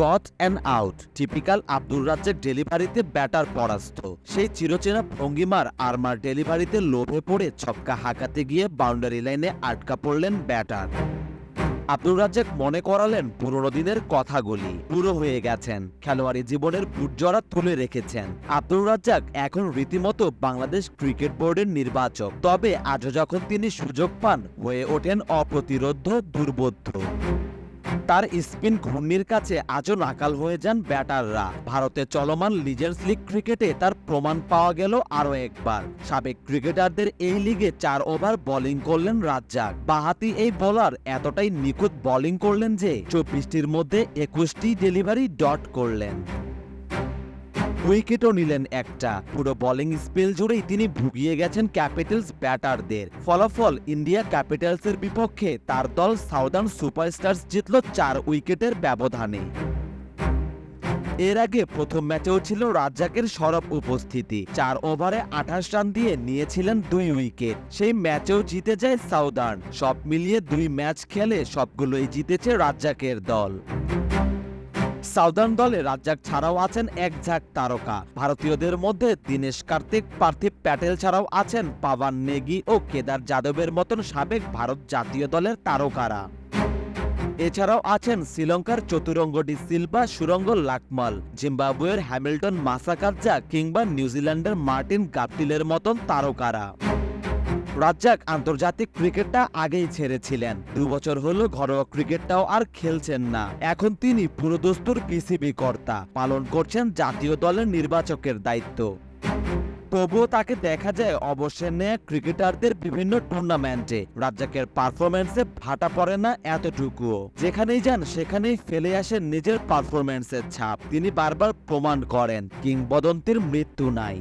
Got and out, typical Abdur Razzak ডেলিভারিতে batter পরাস্ত। সেই চিরচেনা ভঙ্গিমার আরমার ডেলিভারিতে লোভে পড়ে ছক্কা হাঁকাতে গিয়ে বাউন্ডারি লাইনে আটকা পড়লেন ব্যাটার। আব্দুর রাজ্জাক মনে করালেন পুরনো দিনের কথাগুলি পুরো হয়ে গেছেন, খেলোয়াড়ি জীবনের বুটজরা তুলে রেখেছেন। আব্দুর রাজ্জাক এখন রীতিমতো বাংলাদেশ ক্রিকেট বোর্ডের নির্বাচক, তবে আজও যখন তিনি সুযোগ পান, হয়ে ওঠেন অপ্রতিরোধ্য দুর্বোধ্য। তার স্পিন ঘূর্ণির কাছে আজও নাকাল হয়ে যান ব্যাটাররা। ভারতে চলমান লিজেন্স লিগ ক্রিকেটে তার প্রমাণ পাওয়া গেল আরও একবার। সাবেক ক্রিকেটারদের এই লিগে চার ওভার বোলিং করলেন রাজ্জাক। বাহাতি এই বলার এতটাই নিখুঁত বোলিং করলেন যে চব্বিশটির মধ্যে একুশটি ডেলিভারি ডট করলেন। উইকেটও নিলেন একটা। পুরো বোলিং স্পেল জুড়েই তিনি ভুগিয়ে গেছেন ক্যাপিটালস ব্যাটারদের ফলাফল ইন্ডিয়া ক্যাপিটালসের বিপক্ষে তার দল সাউদার্ন সুপারস্টার্স জিতল চার উইকেটের ব্যবধানে। এর আগে প্রথম ম্যাচেও ছিল রাজ্জাকের সরব উপস্থিতি। চার ওভারে আঠাশ রান দিয়ে নিয়েছিলেন দুই উইকেট। সেই ম্যাচেও জিতে যায় সাউদার্ন সব মিলিয়ে দুই ম্যাচ খেলে সবগুলোই জিতেছে রাজ্জাকের দল। সাউদার্ন দলে রাজ্জাক ছাড়াও আছেন এক ঝাঁক তারকা। ভারতীয়দের মধ্যে দীনেশ কার্তিক, পার্থিব প্যাটেল ছাড়াও আছেন পাওয়ান নেগি ও কেদার যাদবের মতন সাবেক ভারত জাতীয় দলের তারকারা। এছাড়াও আছেন শ্রীলঙ্কার চতুরঙ্গটি সিলভা, সুরঙ্গ লাকমাল, জিম্বাবুয়ের হ্যামিল্টন মাসাকাজ্জা কিংবা নিউজিল্যান্ডের মার্টিন গাপটিলের মতন তারকারা। রাজ্জাক আন্তর্জাতিক ক্রিকেটটা আগেই ছেড়েছিলেন। দু বছর হলো ঘরোয়া ক্রিকেটটাও আর খেলছেন না। এখন তিনি পুরোদস্তুর পিসিবি কর্তা, পালন করছেন জাতীয় দলের নির্বাচকের দায়িত্ব। তবুও তাকে দেখা যায় অবসর নেয়া ক্রিকেটারদের বিভিন্ন টুর্নামেন্টে। রাজ্জাকের পারফরমেন্সে ভাটা পড়ে না এতটুকুও। যেখানেই যান, সেখানেই ফেলে আসেন নিজের পারফরমেন্সের ছাপ। তিনি বারবার প্রমাণ করেন, কিংবদন্তির মৃত্যু নাই।